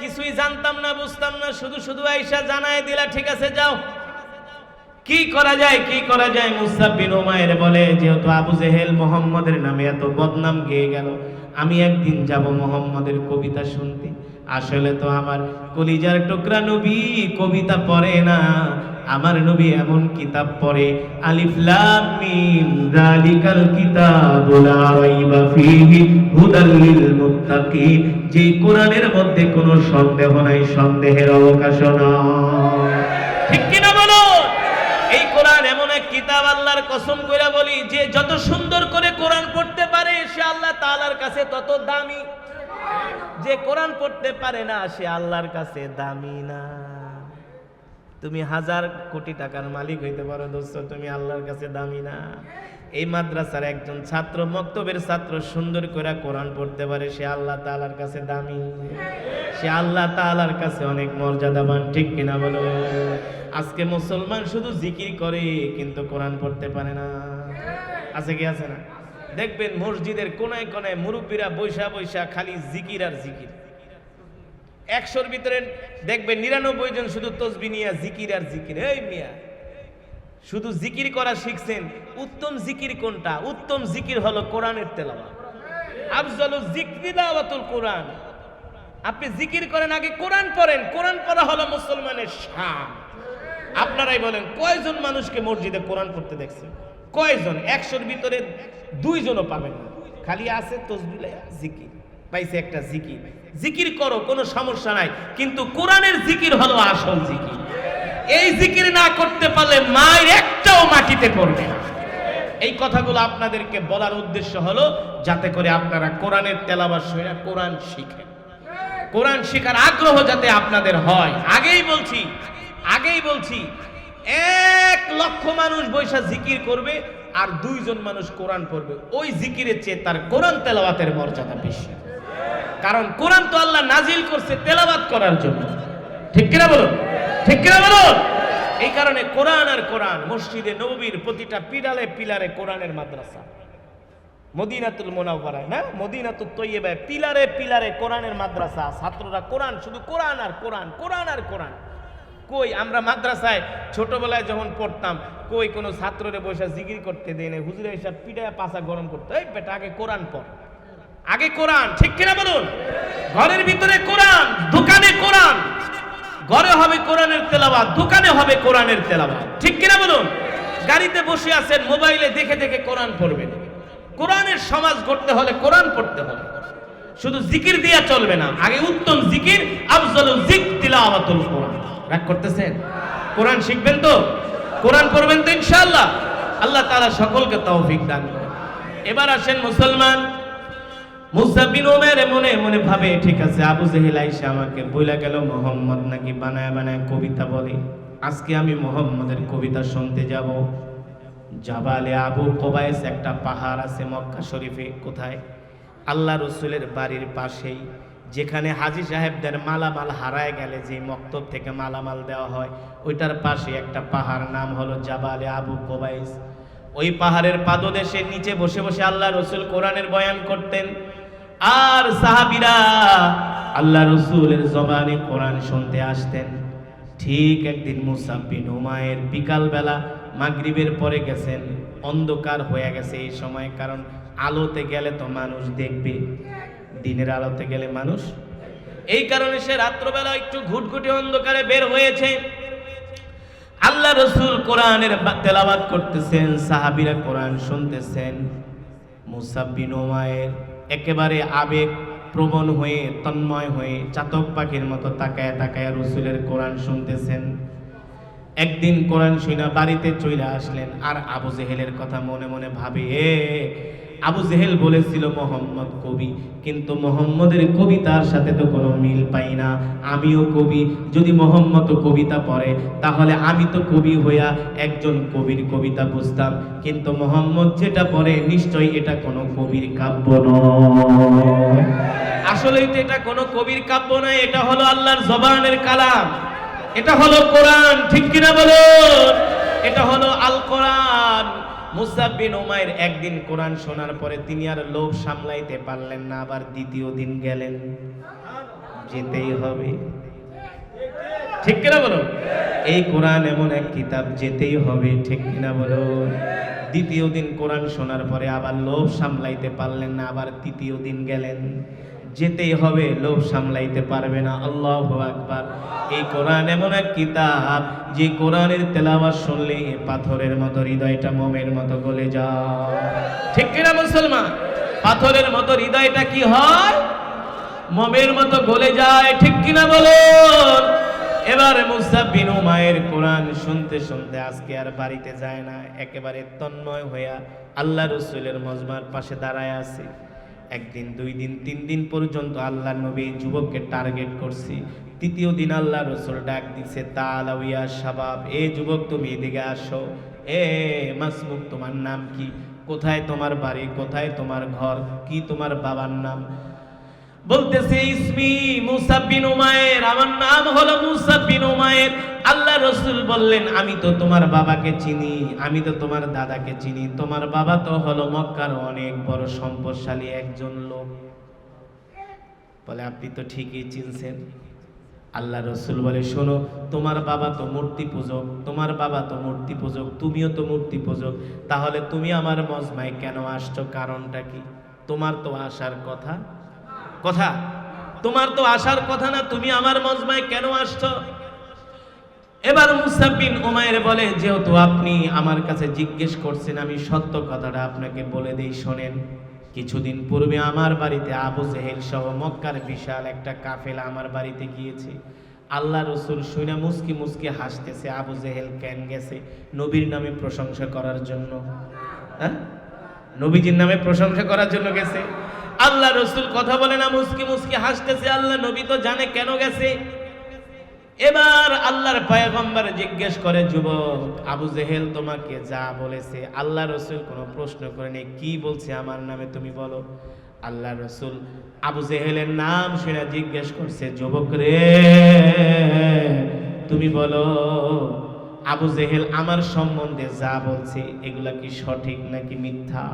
কিছুই জানতাম না, বুঝতাম না, শুধু শুধু আইসা জানায় দিলা, ঠিক আছে, যাও। কি করা যায়, কি করা যায়? মুসাব বিন উমায়ের বলে, যেহেতু আবু জেহেল মোহাম্মদের নামে এত বদনাম গেয়ে গেল, আমি একদিন যাব মোহাম্মদের কবিতা শুনতে। আসলে তো আমার কলিজার টুকরা নবী, কবিতা পড়ে না। আমার নবী এমন কিতাব পড়ে, আলিফ লাম মিম, যালিকাল কিতাবু লা রাইবা ফীহি হুদাল লিল মুত্তাকিন। যে কোরআনের মধ্যে কোনো সন্দেহ নাই, সন্দেহের অবকাশ নাই। ঠিক কিনা বলো এই কোরআন এমন এক কিতাব, আল্লাহর কসম কইরা বলি, যে যত সুন্দর করে কোরআন পড়তে পারে, সে আল্লাহ তাআলার কাছে তত দামি। যে কোরআন পড়তে পারে না, সে আল্লাহর কাছে দামি না। তুমি হাজার কোটি টাকার মালিক হইতে পারো দোস্ত, তুমি আল্লাহর কাছে দামি না। এই মাদ্রাসার একজন ছাত্র মক্তবের ছাত্র সুন্দর করে কোরআন পড়তে পারে, সে আল্লাহ তাআলার কাছে দামি। সে আল্লাহ তাআলার কাছে অনেক মর্যাদাবান, ঠিক কিনা বলো? আজকে মুসলমান শুধু জিকির করে, কিন্তু কোরআন পড়তে পারে না। আছে কি আছে না? দেখবেন মসজিদের কোনায় কোনায় মুরব্বীরা বৈশা বৈশা খালি জিকির আর জিকির। একশোর ভিতরে দেখবেন নিরানব্বই জন শুধু তসবি নিয়ে, জিকির আর জিকির। এই মিয়া, শুধু জিকির করা শিখছেন। উত্তম জিকির কোনটা? উত্তম জিকির হলো কোরআনের তেলাওয়াত। আফজালু জিকরি দাওয়াতুল কোরআন। আপনি জিকির করেন আগে কোরআন পড়েন। কোরআন পড়া হলো মুসলমানের শান। আপনারাই বলেন, কয়জন মানুষকে মসজিদে কোরআন পড়তে দেখছেন কয়জন? একশোর ভিতরে দুইজনও পাবেন না। খালি আছে তসবিলা জিকির। পাইছে একটা জিকির। জিকির করো, কোনো সমস্যা নাই। কিন্তু কোরআনের জিকির হলো আসল জিকির। এই জিকির না করতে পারলে মায়ের একটাও মাটিতে পড়বে না। এই কথাগুলো আপনাদেরকে বলার উদ্দেশ্য হলো, যাতে করে আপনারা কোরআনের তেলাবাস হয়ে কোরআন শিখেন। কোরআন শেখার আগ্রহ যাতে আপনাদের হয়। আগেই বলছি আগেই বলছি, এক লক্ষ মানুষ বৈশা জিকির করবে আর দুইজন মানুষ কোরআন পড়বে। ওই জিকিরের চেয়ে তার কোরআন তেলাওয়াতের মর্যাদা বেশি। কারণ কোরআন তো আল্লাহ নাজিল করছে তেলাবাদ করার জন্য। ঠিক কিনা বলুন? ঠিক কিনা বলুন? এই কারণে কোরআন আর কোরআন, মসজিদে নবীর প্রতিটা পিলারে পিলারে কোরআনের মাদ্রাসা। মদিনাতুল মোনাওয়ারায়, না? মদিনাতুল তৈয়বায় পিলারে পিলারে কোরআনের মাদ্রাসা। ছাত্ররা কোরআন, শুধু কোরআন আর কোরআন কোরআন আর কোরআন। কই, আমরা মাদ্রাসায় ছোটবেলায় যখন পড়তাম, কই কোনো ছাত্ররে বসে জিকির করতে দেয় না হুজুরে এসব পিঠায় পাশা গরম করতে। এই বেটা, আগে কোরআন পড়। আগে কোরআন, ঠিক কিনা বলুন? ঘরের ভিতরে কোরআন, দোকানে কোরআন। ঘরে হবে কোরআনের তেলাওয়াত, দোকানে হবে কোরআনের তেলাওয়াত, ঠিক কিনা বলুন? গাড়িতে বসে আছেন, মোবাইলে দেখে দেখে কোরআন পড়বেন। কোরআনের সমাজ গড়তে হলে কোরআন পড়তে হবে। শুধু জিকির দিয়া চলবে না, আগে উত্তম জিকির, আফজলু জিক তিলাওয়াতুল কোরআন। রাগ করতেছেন? কোরআন শিখবেন তো? কোরআন পড়বেন তো ইনশাআল্লাহ। আল্লাহ তাআলা সকলকে তৌফিক দান করেন। এবার আসেন মুসলমান মুসা বিন উমের মনে মনে ভাবে, ঠিক আছে, আবু জেহেল আইসা আমাকে বইলা গেল, মোহাম্মদ নাকি বানায় বানায় কবিতা বলে? আজকে আমি মোহাম্মদের কবিতা শুনতে যাব। জাবালে আবু কোবাইস একটা পাহাড় আছে মক্কা শরীফে, কোথায়? আল্লাহ রসুলের বাড়ির পাশেই, যেখানে হাজি সাহেবদের মালামাল হারায় গেলে যে মক্তব থেকে মালামাল দেওয়া হয়, ওইটার পাশে একটা পাহাড়, নাম হলো জাবালে আবু কোবাইস ওই পাহাড়ের পাদদেশে নিচে বসে বসে আল্লাহ রসুল কোরআনের বয়ান করতেন আর সাহাবিরা আল্লাহ রসুলের জবানে কোরআন শুনতে আসতেন। ঠিক একদিন মুসাব্বিন উমায়ের বিকালবেলা মাগরিবের পরে গেছেন। অন্ধকার হয়ে গেছে এই সময়, কারণ আলোতে গেলে তো মানুষ দেখবে। দিনের আলোতে গেলে মানুষ এই কারণে সে রাত্রবেলা একটু ঘুটঘুটে অন্ধকারে বের হয়েছে। আল্লাহ রসুল কোরআনের তেলাবাদ করতেছেন, সাহাবিরা কোরআন শুনতেছেন। মুসাব্বিন ওমায়ের একেবারে আবেগ প্রবণ হয়ে, তন্ময় হয়ে চাতক পাখির মতো তাকায় তাকায় রসুলের কোরআন শুনতেছেন। একদিন কোরআন শুনা বাড়িতে চইলা আসলেন, আর আবু জেহেলের কথা মনে মনে ভাবে আবু জেহেল বলেছিল, মোহাম্মদ কবি। কিন্তু মোহাম্মদের কবিতার সাথে তো কোনো মিল পাই না। আমিও কবি, যদি মোহাম্মদ কবিতা পড়ে, তাহলে আমি তো কবি হইয়া একজন কবির কবিতা বুঝতাম। কিন্তু মোহাম্মদ যেটা পড়ে, নিশ্চয়ই এটা কোনো কবির কাব্য নয়। আসলেই তো এটা কোনো কবির কাব্য নয়, এটা হলো আল্লাহর জবানের কালাম। এটা হলো কোরআন, ঠিক কিনা বলুন? এটা হলো আল কোরআন মুসাব বিন উমাইর একদিন কোরআন শোনার পরে তিনি আর লোভ সামলাইতে পারলেন না, আবার দ্বিতীয় দিন গেলেন। যেতেই হবে। ঠিক কিনা বলো এই কোরআন এমন এক কিতাব, যেতেই হবে। ঠিক কিনা বলো দ্বিতীয় দিন কোরআন শোনার পরে আবার লোভ সামলাইতে পারলেন না, আবার তৃতীয় দিন গেলেন। যেতেই হবে, লোভ সামলাইতে পারবে না। আল্লাহ আকবার। এই কোরআন এমন এক কিতাব, যে কোরআনের তেলাওয়াত শুনলে পাথরের মতো হৃদয়টা মোমের মতো গলে যায়। ঠিক কিনা মুসলমান? পাথরের মতো হৃদয়টা কি হয়? মোমের মতো গলে যায়। ঠিক কিনা বলুন? এবার বিন উমায়ের কোরআন শুনতে শুনতে আজকে আর বাড়িতে যায় না, একেবারে তন্ময় হইয়া আল্লাহ রসুলের মজমার পাশে দাঁড়ায় আছে। একদিন, দুই দিন, তিন দিন পর্যন্ত আল্লাহ নবী যুবককে টার্গেট করছি। তৃতীয় দিন আল্লাহ রসুল ডাক দিছে, তালাউয়া শাবাব, এ যুবক তুমি এদিকে আসো। এ মাসমুখ তোমার নাম কি? কোথায় তোমার বাড়ি? কোথায় তোমার ঘর? কি তোমার বাবার নাম? বলতেছে, ইসমি উমায়ের আমার নাম হলো উমায়ের আল্লাহ রসুল বললেন, আমি তো তোমার বাবাকে চিনি, আমি তো তোমার দাদাকে চিনি, তোমার বাবা তো হলো মক্কার অনেক বড় সম্পদশালী একজন লোক। বলে, আপনি তো ঠিকই চিনছেন। আল্লাহ রসুল বলে, শোনো, তোমার বাবা তো মূর্তি পূজক, তোমার বাবা তো মূর্তি পূজক, তুমিও তো মূর্তি পূজক। তাহলে তুমি আমার মজমায় কেন আসছো? কারণটা কি? তোমার তো আসার কথা কথা? তোমার তো আসার কথা না, তুমি আমার মজমায় কেন আসছো? এবার মুসাবিন ওমায়ের বলে, যেহেতু আপনি আমার কাছে জিজ্ঞেস করছেন, আমি সত্য কথাটা আপনাকে বলে দেই, শোনেন। কিছুদিন পূর্বে আমার বাড়িতে আবু জেহেল সহ মক্কার বিশাল একটা কাফেলা আমার বাড়িতে গিয়েছে। আল্লাহ রসুল শুনে মুসকি মুসকি হাসতেছে, আবু জেহেল কেন গেছে? নবীর নামে প্রশংসা করার জন্য। হ্যাঁ? নবীজির নামে প্রশংসা করার জন্য গেছে? আল্লাহ রসুল কথা বলে না, মুসকি মুসকি হাসতেছে, আল্লাহ নবী তো জানে কেন গেছে। এবার আল্লাহর পয়গম্বর জিজ্ঞেস করে, যুবক, আবু জেহেল তোমাকে যা বলেছে, আল্লাহ রসুল কোনো প্রশ্ন করে নেই কি বলছে আমার নামে তুমি বলো? আল্লাহ রসুল আবু জেহেলের নাম শুনে জিজ্ঞেস করছে, যুবক রে, তুমি বলো, আবু জেহেল আমার সম্বন্ধে যা বলছে, এগুলা কি সঠিক নাকি মিথ্যা?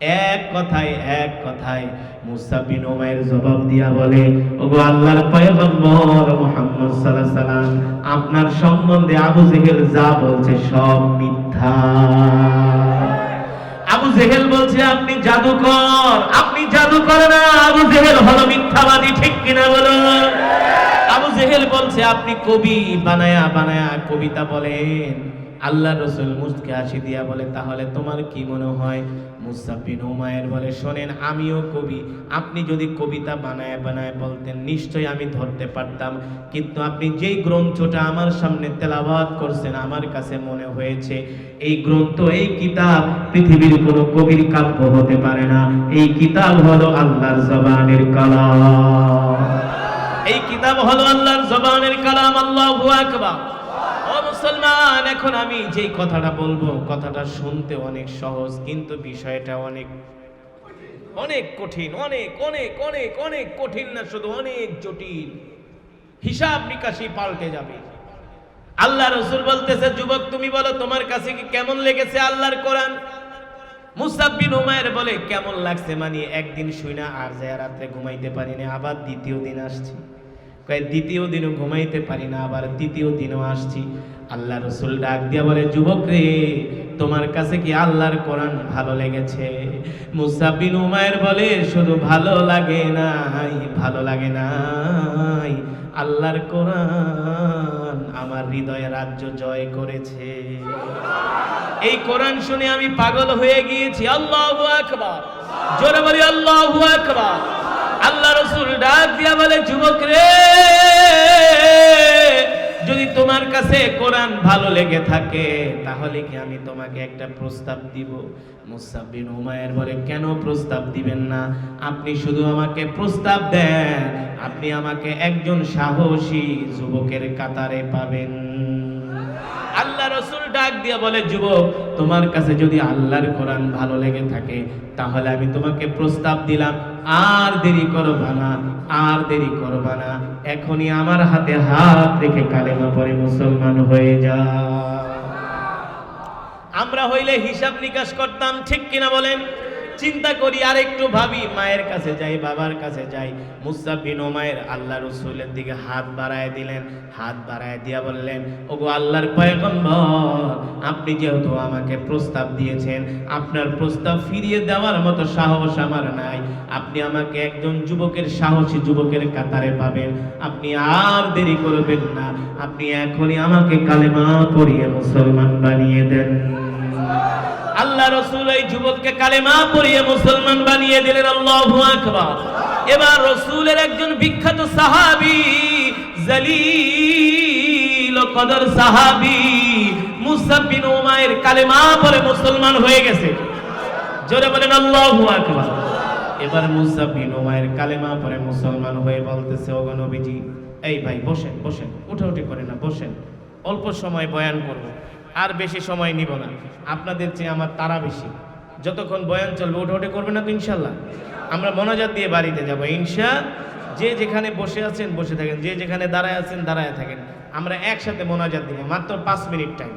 এক কথায় এক কথায় মুসা বিন ওমায়ের জবাব দিয়া বলে, ওগো আল্লাহর পয়গম্বর মুহাম্মদ সাল্লাল্লাহু সাল্লাম আপনার সম্বন্ধে আবু জেহেল যা বলছে সব মিথ্যা। আবু জেহেল বলছে, আপনি জাদুকর আপনি জাদুকর না, আবু জেহেল হলো মিথ্যাবাদী, ঠিক কিনা বলুন আবু জেহেল বলছে, আপনি কবি, বানায়া বানায়া কবিতা বলেন। আল্লাহ রসুল মুসকে হাসি দিয়া বলে, তাহলে তোমার কি মনে হয়? বলে, শোনেন, আমিও কবি। আপনি যদি কবিতা বানায় বানায় বলতেন আমি ধরতে পারতাম। কিন্তু আপনি যেই গ্রন্থটা আমার সামনে তেলাবাদ করছেন, আমার কাছে মনে হয়েছে, এই গ্রন্থ, এই কিতাব পৃথিবীর কোনো কবির কাব্য হতে পারে না। এই কিতাব হলো আল্লাহর জবানের কালাম। এই কিতাব হলো আল্লাহর জবানের কালাম, আল্লাহু মুসলমান এখন আমি যেই কথাটা বলব, কথাটা শুনতে অনেক সহজ, কিন্তু বিষয়টা অনেক অনেক কঠিন, অনেক অনেক অনেক অনেক কঠিন না, শুধু অনেক জটিল। হিসাব নিকাশি পাল্টে যাবে। আল্লাহ রসুল বলতেছে, যুবক, তুমি বলো, তোমার কাছে কি কেমন লেগেছে আল্লাহর কোরআন? মুসাব্বিন উমায়ের বলে, কেমন লাগছে? মানে একদিন শুই না আর যায় রাত্রে ঘুমাইতে পারি না আবার দ্বিতীয় দিন আসছি। কয়, দ্বিতীয় দিনও ঘুমাইতে পারি না, আবার তৃতীয় দিনও আসছি। আল্লাহ রসুল ডাক দিয়া বলে, যুবক রে, তোমার কাছে কি আল্লাহর কোরআন ভালো লেগেছে? মুসাবিন উমায়ের বলে, শুধু ভালো লাগে নাই, ভালো লাগে নাই। আল্লাহর কোরআন আমার হৃদয়ে রাজ্য জয় করেছে। এই কোরআন শুনে আমি পাগল হয়ে গিয়েছি। আল্লাহু আকবার। জোরে বলি, আল্লাহু আকবার। আল্লাহ রসুল ডাক দিয়া বলে, যুবক রে, যদি তোমার কাছে কোরআন ভালো লেগে থাকে, তাহলে কি আমি তোমাকে একটা প্রস্তাব দিব? মুসাব্বিন উমায়ের বলে, কেন প্রস্তাব দিবেন না? আপনি শুধু আমাকে প্রস্তাব দেন, আপনি আমাকে একজন সাহসী যুবকের কাতারে পাবেন। আল্লাহ রসুল ডাক দিয়ে বলে, যুবক, তোমার কাছে যদি আল্লাহর কোরআন ভালো লেগে থাকে, তাহলে আমি তোমাকে প্রস্তাব দিলাম। আর দেরি করবা না, আর দেরি করবা না। এখনই আমার হাতে হাত রেখে কালেমা পরে মুসলমান হয়ে যা। আমরা হইলে হিসাব নিকাশ করতাম, ঠিক কিনা বলেন? চিন্তা করি আর একটু ভাবি, মায়ের কাছে যাই, বাবার কাছে যাই। মুসা বিন ওমায়ের আল্লাহ রসুলের দিকে হাত বাড়ায় দিলেন, হাত বাড়ায় দিয়া বললেন, ওগো আল্লাহর পয়গম্বর, আপনি যেহেতু আমাকে প্রস্তাব দিয়েছেন, আপনার প্রস্তাব ফিরিয়ে দেওয়ার মতো সাহস আমার নাই। আপনি আমাকে একজন যুবকের সাহসী যুবকের কাতারে পাবেন। আপনি আর দেরি করবেন না। আপনি এখনই আমাকে কালেমা পড়িয়ে মুসলমান বানিয়ে দেন। আল্লাহ রসুল এই যুবককে কালেমা পড়িয়ে মুসলমান বানিয়ে দিলেন, আল্লাহু আকবার। এবার রসুলের একজন বিখ্যাত সাহাবি, জালিল কদর সাহাবী, মুসা বিন উমাইর কালেমা পড়ে মুসলমান হয়ে গেছে। জোরে বলেন, আল্লাহু আকবার। এবার মুসা বিন উমাইর কালেমা পড়ে মুসলমান হয়ে বলতেছে, ওগো নবীজি, এই ভাই, বসেন বসেন। উঠাউঠি করে না, বসেন। অল্প সময় বয়ান করব। আর বেশি সময় নিব না। আপনাদের চেয়ে আমার তারা বেশি। যতক্ষণ বয়ান চলবে উঠাউঠি করবে না তো ইনশাল্লাহ আমরা মনাজাত দিয়ে বাড়িতে যাব। ইনশা, যে যেখানে বসে আছেন, বসে থাকেন। যে যেখানে দাঁড়ায় আছেন, দাঁড়ায় থাকেন। আমরা একসাথে মোনাজাত দিব। মাত্র পাঁচ মিনিট টাইম